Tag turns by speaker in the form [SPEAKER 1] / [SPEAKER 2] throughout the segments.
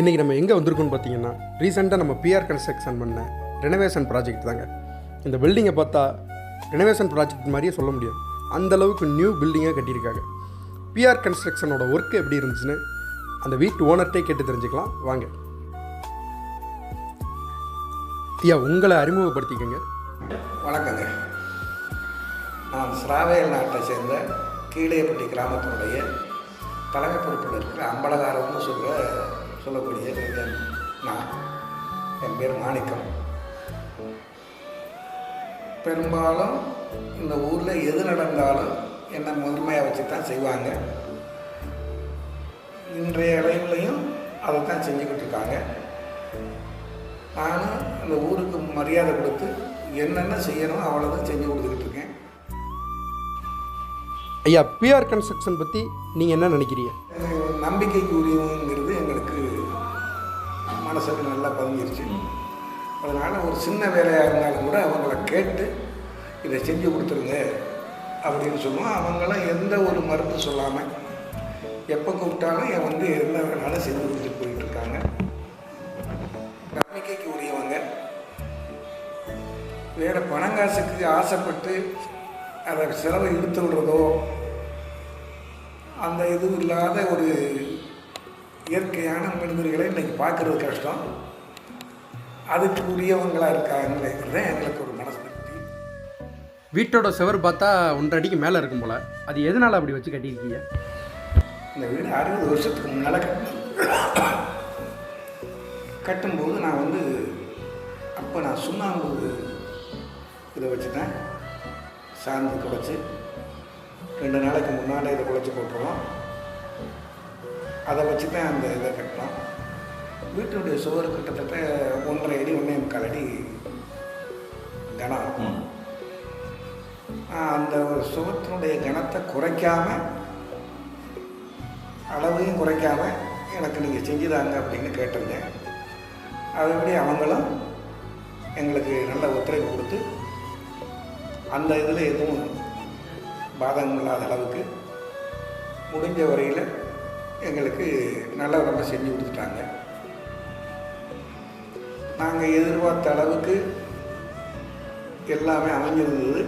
[SPEAKER 1] இன்றைக்கி நம்ம எங்கே வந்திருக்கோம்னு பார்த்தீங்கன்னா ரீசெண்டாக நம்ம பிஆர் கன்ஸ்ட்ரக்ஷன் பண்ண ரெனோவேஷன் ப்ராஜெக்ட் தாங்க. இந்த பில்டிங்கை பார்த்தா ரெனோவேஷன் ப்ராஜெக்ட் மாதிரியே சொல்ல முடியும் அந்தளவுக்கு நியூ பில்டிங்காக கட்டியிருக்காங்க. பிஆர் கன்ஸ்ட்ரக்ஷனோட ஒர்க் எப்படி இருந்துச்சுன்னு அந்த வீட்டு ஓனர்கிட்டே கேட்டு தெரிஞ்சுக்கலாம். வாங்க. ஐயா உங்களை அறிமுகப்படுத்திக்கங்க.
[SPEAKER 2] வணக்கங்க. நான் சிராவேல் நாட்டை சேர்ந்த கீழேப்பட்டி கிராமத்தினுடைய தலைமை பொறுப்பில் இருக்கிற அம்பலகாரம்னு சொல்ல சொல்லக்கூடிய நான். என் பேர் மாணிக்கம். பெரும்பாலும் இந்த ஊரில் எது நடந்தாலும் என்னை முதன்மையாக வச்சு தான் செய்வாங்க. இன்றைய அளவுலையும் அதை தான் செஞ்சுக்கிட்டு இருக்காங்க. நானும் அந்த ஊருக்கு மரியாதை கொடுத்து என்னென்ன செய்யணும் அவ்வளோதான் செஞ்சு கொடுத்துக்கிட்டு இருக்கேன்.
[SPEAKER 1] ஐயா பிஆர் கன்ஸ்ட்ரக்ஷன் பற்றி நீங்கள் என்ன நினைக்கிறீங்க?
[SPEAKER 2] அஹ் நம்பிக்கைக்கு உரியவங்கிறது எங்களுக்கு மனசுக்கு நல்லா பதிஞ்சிருச்சு அதனால் ஒரு சின்ன வேலையாக இருந்தாலும் கூட அவங்கள கேட்டு இதை செஞ்சு கொடுத்துருங்க அப்படின்னு சொன்னோம் அவங்களாம் எந்த ஒரு மருந்து சொல்லாமல் எப்போ கூப்பிட்டாலும் என் வந்து என்ன வேணாலும் செஞ்சு கொடுத்துட்டு போயிட்டுருக்காங்க நம்பிக்கைக்கு உரியவங்க. வேறு பணங்காசுக்கு ஆசைப்பட்டு அதை செலவை இழுத்து விடுறதோ அந்த இதுவும் இல்லாத ஒரு இயற்கையான மனிதர்களை இன்னைக்கு பார்க்கறது கஷ்டம். அதுக்கு உரியவங்களாக இருக்காங்கிறது எங்களுக்கு ஒரு மனசு
[SPEAKER 1] வீட்டோட செவர் பார்த்தா ஒன்றரை அடிக்கு மேலே இருக்கும் போல். அது எதனால் அப்படி வச்சு கட்டியிருக்கீங்க?
[SPEAKER 2] இந்த வீடு அறுபது வருஷத்துக்கு முன்னால் கட்டினேன். கட்டும்போது நான் வந்து அப்போ நான் சுண்ணாம்பு இதை வச்சுட்டேன். சாந்து குழச்சி. ரெண்டு நாளைக்கு முன்னாலே இதை குழச்சி போட்டுருவோம். அதை வச்சு தான் அந்த இதை கட்டினோம் வீட்டுடைய சுவர் கிட்டத்தட்ட ஒன்றரை அடி ஒன்றே முக்கால் அடி கனம். இருக்கும் அந்த ஒரு சுவத்தினுடைய கனத்தை குறைக்காம அளவையும் குறைக்காம எனக்கு நீங்கள் செஞ்சுதாங்க அப்படின்னு கேட்டிருந்தேன். அதுபடி அவங்களும் எங்களுக்கு நல்ல ஒத்துழைப்பு கொடுத்து அந்த இதில் எதுவும் பாதகம் இல்லாத அளவுக்கு முடிஞ்ச வரையில் எங்களுக்கு நல்ல விதமாக செஞ்சு கொடுத்துட்டாங்க. நாங்கள் எதிர்பார்த்த அளவுக்கு எல்லாமே அமைஞ்சிருந்தது.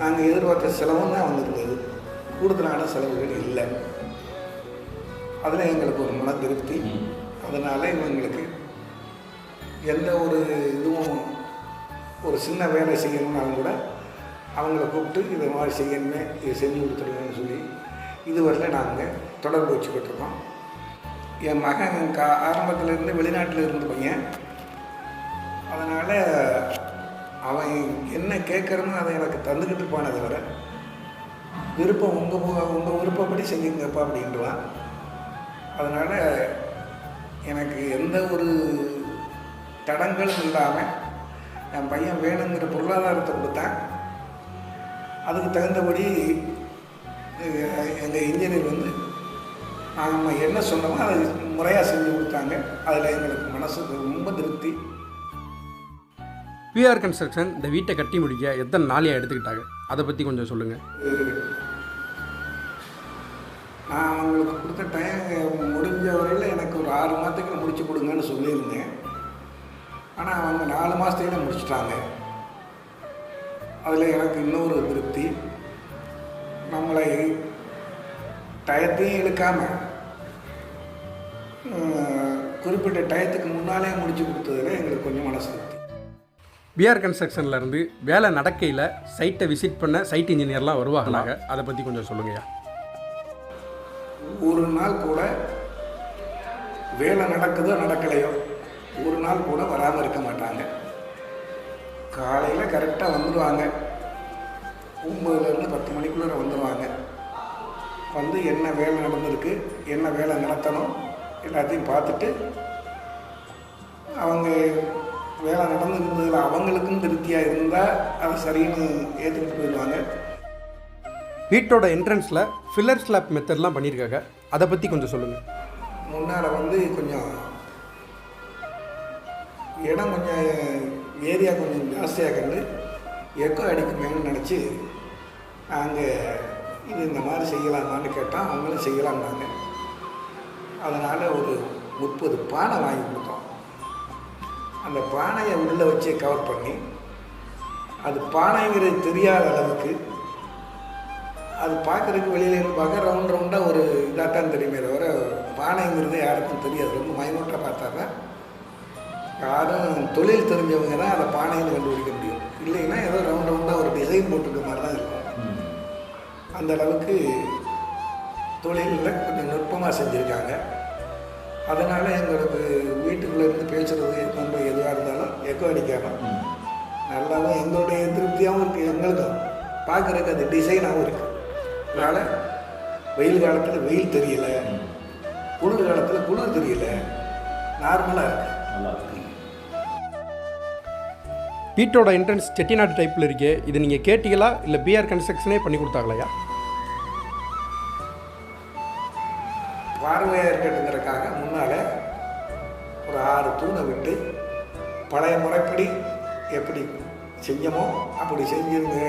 [SPEAKER 2] நாங்கள் எதிர்பார்த்த செலவும் தான் வந்திருந்தது கூடுதலான செலவுகள் இல்லை. அதில் எங்களுக்கு ஒரு மன திருப்தி அதனால் இவங்களுக்கு எந்த ஒரு இதுவும் ஒரு சின்ன வேலை செய்யணும்னாலும் கூட அவங்கள கூப்பிட்டு இதை மாதிரி செய்யணுமே இதை செஞ்சு கொடுத்துருவேன்னு சொல்லி இதுவரையில் நாங்கள் தொடர்பு வச்சுக்கிட்டு இருக்கோம் என் மகன் கா ஆரம்பத்தில் வெளிநாட்டில் இருந்த பையன். அதனால் அவன் என்ன கேட்குறனோ அதை எனக்கு தந்துக்கிட்டு போனது தவிர விருப்பம் உங்கள் உங்கள் விருப்பப்படி செஞ்சுங்கப்பா அப்படின்றான். அதனால் எனக்கு எந்த ஒரு தடங்களும் இல்லாமல் என் பையன் வேணுங்கிற பொருளாதாரத்தை கொடுத்தான். அதுக்கு தகுந்தபடி எங்கள் இன்ஜினியர் வந்து நாம் என்ன சொன்னோமோ அதை முறையாக செஞ்சு கொடுத்தாங்க. அதில் எங்களுக்கு மனசுக்கு ரொம்ப திருப்தி.
[SPEAKER 1] பிஆர் கன்ஸ்ட்ரக்ஷன் இந்த வீட்டை கட்டி முடிக்க எத்தனை நாளையாக எடுத்துக்கிட்டாங்க? அதை பற்றி கொஞ்சம் சொல்லுங்கள்
[SPEAKER 2] நான் அவங்களுக்கு கொடுத்த டைம் முடிஞ்ச வரையில் எனக்கு ஒரு ஆறு மாதத்துக்கு முடிச்சு கொடுங்கன்னு சொல்லியிருந்தேன். ஆனால் அவங்க நாலு மாதத்துக்கு முடிச்சிட்டாங்க. அதில் எனக்கு இன்னொரு திருப்தி. நம்மளை டயத்தையும் இழுக்காமல் குறிப்பிட்ட டயத்துக்கு முன்னாலே முடிச்சு கொடுத்ததில் எங்களுக்கு கொஞ்சம் மனசு திருப்தி.
[SPEAKER 1] பிஆர் கன்ஸ்ட்ரக்ஷன்ல இருந்து வேலை நடக்கையில் சைட்டை விசிட் பண்ண சைட் இன்ஜினியர்லாம் வருவாங்களாங்க? அதை பற்றி கொஞ்சம் சொல்லுங்கய்யா.
[SPEAKER 2] ஒரு நாள் கூட வேலை நடக்குதோ நடக்கலையோ ஒரு நாள் கூட வராமல் இருக்க மாட்டாங்க. காலையில் கரெக்டாக வந்துடுவாங்க ஒம்பதுலேருந்து பத்து மணிக்குள்ளே வந்துடுவாங்க வந்து என்ன வேலை நடந்திருக்கு என்ன வேலை நடத்தணும் எல்லாத்தையும் பார்த்துட்டு அவங்க வேலை நடந்துருந்ததில் அவங்களுக்கும் திருப்தியாக இருந்தால் அது சரின்னு ஏற்றுக்கிட்டு போயிடுவாங்க.
[SPEAKER 1] வீட்டோட என்ட்ரன்ஸில் ஃபில்லர் ஸ்லாப் மெத்தட்லாம் பண்ணியிருக்காங்க. அதை பற்றி கொஞ்சம் சொல்லுங்கள்
[SPEAKER 2] முன்னால் வந்து கொஞ்சம் இடம் கொஞ்சம் ஏரியா கொஞ்சம் ஜாஸ்தியாக கண்டு எக்கோ அடிக்குமேன்னு நினச்சி நாங்கள் இது இந்த மாதிரி செய்யலாமான்னு கேட்டால் அவங்களும் செய்யலாம்னாங்க. அதனால் ஒரு முப்பது பானை வாங்கி கொடுத்தோம். அந்த பானையை உள்ளே வச்சு கவர் பண்ணி அது பானைங்கிறது தெரியாத அளவுக்கு அது பார்க்குறதுக்கு வெளியில இருந்து பார்க்க ரவுண்ட் ரவுண்டாக ஒரு இதாக தான் தெரியுமே தவிர பானைங்கிறது யாருக்கும் தெரியாது. ரொம்ப மைனூட்டாக பார்த்தாங்க யாரும் தொழில் தெரிஞ்சவங்க தான் அதை பானைன்னு கண்டுபிடிக்க முடியும். இல்லைன்னா ஏதோ ரவுண்ட் ரவுண்டாக ஒரு டிசைன் போட்டுருக்க மாதிரி தான் இருக்கும். அந்த அளவுக்கு தொழிலில் கொஞ்சம் நுட்பமாக செஞ்சுருக்காங்க. அதனால் எங்களுக்கு வீட்டுக்குள்ளே இருந்து பேசுகிறது நம்ம எதுவாக இருந்தாலும் எக்கோ அடிக்காமல். நல்லாவும் எங்களுடைய திருப்தியாகவும் இருக்குது எங்களுக்கும் பார்க்குறதுக்கு அது டிசைனாகவும் இருக்குது அதனால் வெயில் காலத்தில் வெயில் தெரியல. குளிர் காலத்தில் குளிர் தெரியல. நார்மலாக இருக்குது
[SPEAKER 3] நல்லா இருக்கு.
[SPEAKER 1] வீட்டோட என்ட்ரன்ஸ் செட்டிநாடு டைப்பில் இருக்கே. இது நீங்கள் கேட்டீங்களா? இல்லை பிஆர் கன்ஸ்ட்ரக்ஷனே பண்ணி கொடுத்தாங்களையா?
[SPEAKER 2] பார்வையாக இருக்கட்டுங்கிறதுக்காக முன்னால் ஒரு ஆறு தூணை விட்டு பழைய முறைப்படி எப்படி செஞ்சோமோ அப்படி செஞ்சிருங்க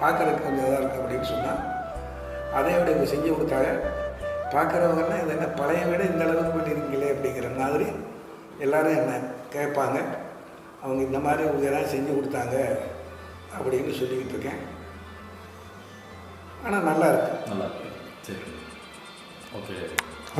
[SPEAKER 2] பார்க்குறதுக்கு கொஞ்சம் இதாக இருக்குது அப்படின்னு சொன்னால் அதே விட இவங்க செஞ்சு கொடுத்தாங்க. பார்க்குறவங்கெல்லாம் இது என்ன பழைய விட இந்த அளவுக்கு பண்ணியிருக்கீங்களே அப்படிங்கிற மாதிரி எல்லோரும் என்ன கேட்பாங்க. அவங்க இந்த மாதிரி உங்களுக்கு ஏதாவது செஞ்சு கொடுத்தாங்க அப்படின்னு சொல்லிக்கிட்டு இருக்கேன். ஆனால் நல்லா இருக்கு.
[SPEAKER 3] நல்லா இருக்கு. சரி. ஓகே.